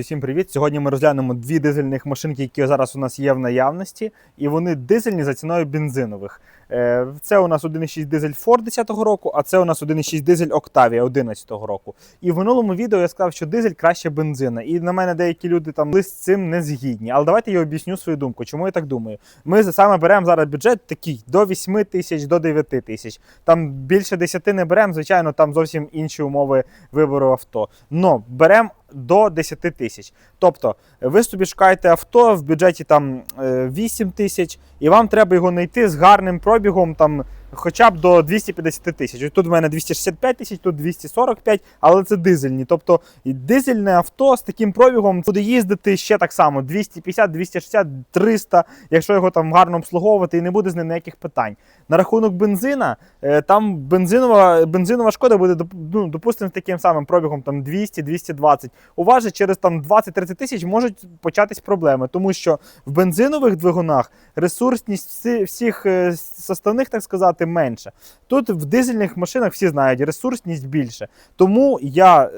Всім привіт! Сьогодні ми розглянемо дві дизельних машинки, які зараз у нас є в наявності, і вони дизельні за ціною бензинових. Е, Це у нас 1,6 дизель Ford 10-го року, а це у нас 1,6 дизель Octavia 11-го року. І в минулому відео я сказав, що дизель краще бензина. І на мене деякі люди там з цим не згідні. Але давайте я об'ясню свою думку. Чому я так думаю? Ми саме беремо зараз бюджет такий до 8 тисяч, до 9 тисяч. Там більше 10 не беремо, звичайно, там зовсім інші умови вибору авто. Но беремо до 10 тисяч. Тобто, ви собі шукаєте авто в бюджеті там е, 8 тисяч, і вам треба його знайти з гарним пробігом там. Хоча б до 250 тисяч. Тут в мене 265 тисяч, тут 245, але це дизельні. Тобто дизельне авто з таким пробігом буде їздити ще так само: 250, 260, 300, якщо його там гарно обслуговувати, і не буде з ним ніяких питань. На рахунок бензина, е, там бензинова, бензинова шкода буде, ну, допустимо, з таким самим пробігом там 200-220. У через там 20-30 тисяч можуть початись проблеми, тому що в бензинових двигунах ресурсність всіх е, составних, так сказати, менше. Тут в дизельних машинах всі знають, ресурсність більше. Тому я. е,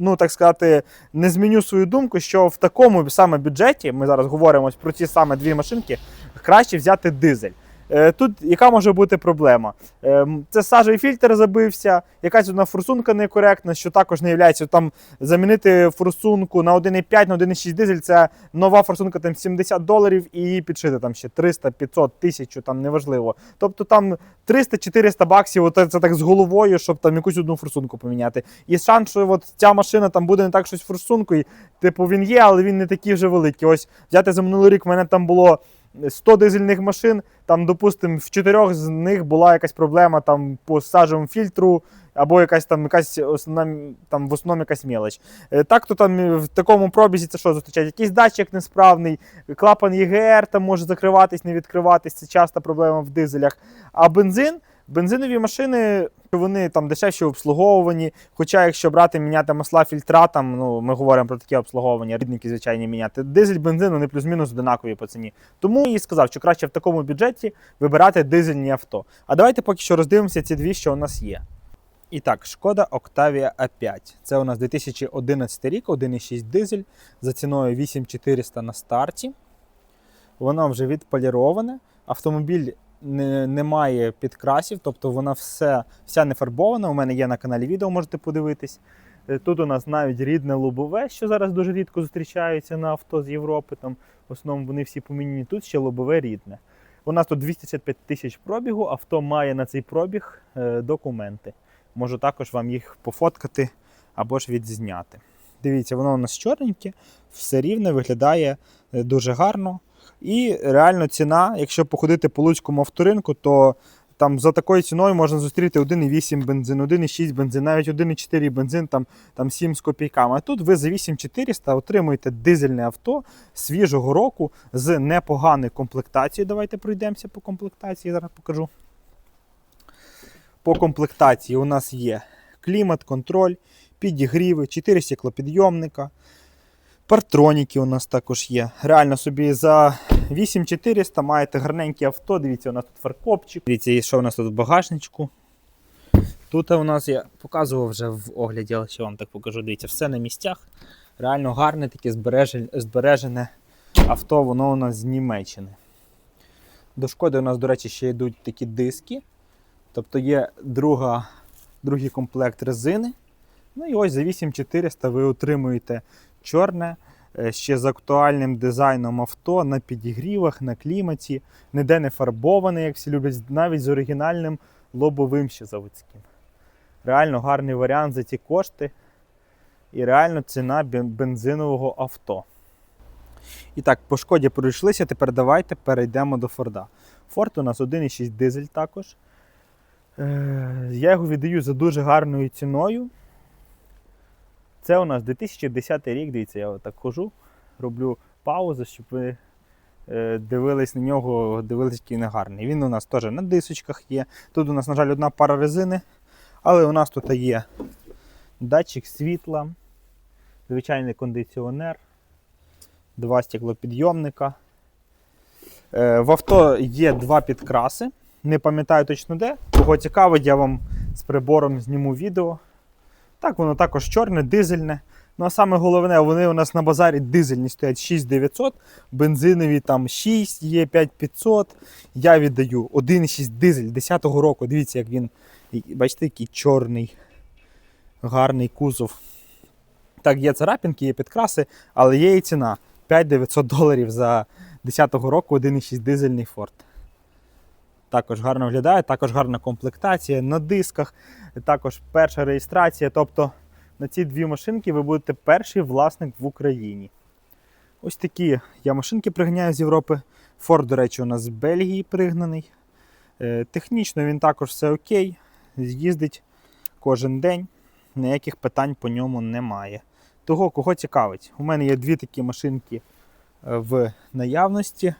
Ну, так сказати, не зміню свою думку, що в такому саме бюджеті, ми зараз говоримо про ці саме дві машинки, краще взяти дизель. Е, Тут яка може бути проблема? Е, Це сажовий фільтр забився, якась одна форсунка некоректна, що також не є. Там замінити форсунку на 1,5, на 1,6 дизель це нова форсунка там 70 доларів і її підшити там ще 300, 500, 1000, там неважливо. Тобто там 300-400 баксів, це так з головою, щоб там якусь одну форсунку поміняти. І шанс, що от ця машина там буде не так щось з форсункою, типу він є, але він не такий вже великий. Ось взяти за минулий рік в мене там було 100 дизельних машин, там, допустимо, в чотирьох з них була якась проблема там по сажевому фільтру, або якась там якась основна, там в основному якась мелоч. Е, Так то там е, в такому пробізі це що зустрічають? Якийсь датчик несправний, клапан ЄГР там може закриватись, не відкриватись. Це часта проблема в дизелях. А бензин. Бензинові машини вони там дешевші обслуговувані. Хоча, якщо брати міняти масла фільтра, там ну ми говоримо про таке обслуговування, рідники звичайні міняти. Дизель, бензин вони плюс-мінус однакові по ціні. Тому і сказав, що краще в такому бюджеті вибирати дизельні авто. А давайте поки що роздивимося ці дві, що у нас є. І так, шкода Octavia A5. Це у нас 2011 рік, 1,6 дизель за ціною 8400 на старті. Вона вже відполірована. Автомобіль не, не підкрасів, тобто вона все, вся не фарбована. У мене є на каналі відео, можете подивитись. Е, Тут у нас навіть рідне лобове, що зараз дуже рідко зустрічається на авто з Європи. Там в основному вони всі поміняні. Тут ще лобове рідне. У нас тут 265 тисяч пробігу, авто має на цей пробіг е, документи. Можу також вам їх пофоткати або ж відзняти. Дивіться, воно у нас чорненьке, все рівне, виглядає е, дуже гарно. І реально ціна, якщо походити по Луцькому авторинку, то там за такою ціною можна зустріти 1,8 бензин, 1,6 бензин, навіть 1,4 бензин, там, там 7 з копійками. А тут ви за 8400 отримуєте дизельне авто свіжого року з непоганою комплектацією. Давайте пройдемося по комплектації, зараз покажу. По комплектації у нас є клімат, контроль, підігріви, 4 стеклопідйомника. Партроніки у нас також є. Реально собі за 8400 маєте гарненьке авто. Дивіться, у нас тут фаркопчик. Дивіться, що у нас тут в багажничку. Тут у нас я показував вже в огляді, але ще вам так покажу. Дивіться, все на місцях. Реально гарне, таке збережене, збережене авто, воно у нас з Німеччини. До шкоди у нас, до речі, ще йдуть такі диски. Тобто є друга, другий комплект резини. Ну і ось за 8400 ви отримуєте чорне, е, ще з актуальним дизайном авто на підігрівах, на кліматі, ніде не фарбоване, як всі люблять, навіть з оригінальним лобовим ще заводським. Реально гарний варіант за ці кошти. І реально ціна бензинового авто. І так, по шкоді пройшлися. Тепер давайте перейдемо до Форда. Форд у нас 1,6 дизель також. Е, Я його віддаю за дуже гарною ціною. Це у нас 2010 рік, дивіться, я отак хожу, роблю паузу, щоб ви е, дивились на нього, дивились, який він гарний. Він у нас теж на дисочках є. Тут у нас, на жаль, одна пара резини, але у нас тут є датчик світла, звичайний кондиціонер, два стеклопідйомника. Е, В авто є два підкраси. Не пам'ятаю точно де. Кого цікавить, я вам з прибором зніму відео. Так, воно також чорне, дизельне. Ну а саме головне, вони у нас на базарі дизельні стоять 6900, бензинові там 6, є 5500. Я віддаю 1,6 дизель 10-го року. Дивіться, як він, бачите, який чорний, гарний кузов. Так, є царапінки, є підкраси, але є і ціна 5900 доларів за 10-го року 1,6 дизельний Ford. Також гарно виглядає, також гарна комплектація на дисках, також перша реєстрація. Тобто на ці дві машинки ви будете перший власник в Україні. Ось такі я машинки приганяю з Європи. Ford, до речі, у нас з Бельгії пригнаний. Е, Технічно він також все окей. Їздить кожен день. Ніяких питань по ньому немає. Того, кого цікавить, у мене є дві такі машинки е, в наявності.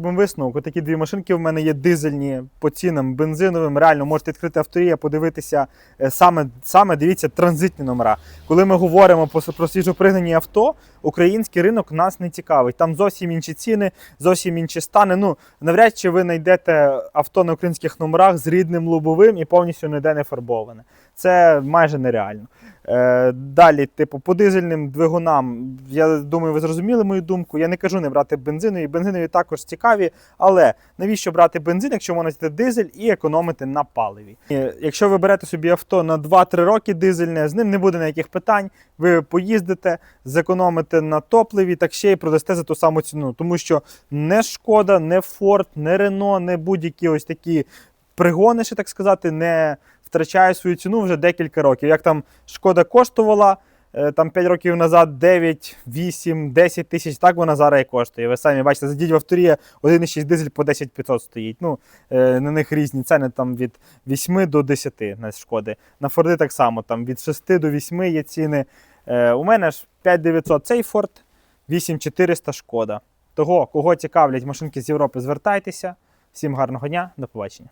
Робимо висновок, такі дві машинки в мене є дизельні по цінам бензиновим. Реально можете відкрити авторія, подивитися е, саме, саме дивіться транзитні номера. Коли ми говоримо про, свіжопригнані авто, український ринок нас не цікавить. Там зовсім інші ціни, зовсім інші стани. Ну навряд чи ви знайдете авто на українських номерах з рідним лобовим і повністю ніде не фарбоване. Це майже нереально. Е, далі, типу, по дизельним двигунам, я думаю, ви зрозуміли мою думку. Я не кажу не брати бензинові. Бензинові також цікаві, але навіщо брати бензин, якщо можна взяти дизель і економити на паливі? Е, Якщо ви берете собі авто на 2-3 роки дизельне, з ним не буде ніяких питань. Ви поїздите, зекономите на топливі, так ще й продасте за ту саму ціну. Тому що не шкода, не Ford, не Renault, не будь-які ось такі пригони, ще так сказати, не втрачає свою ціну вже декілька років. Як там шкода коштувала е, там 5 років назад 9, 8, 10 тисяч, так вона зараз і коштує. Ви самі бачите, зайдіть в авторія 1,6 дизель по 10 500 стоїть. Ну, е, на них різні ціни там від 8 до 10 на шкоди. На Форди так само, там від 6 до 8 є ціни. Е, у мене ж 5900 цей Форд, 8400 шкода. Того, кого цікавлять машинки з Європи, звертайтеся. Всім гарного дня, до побачення.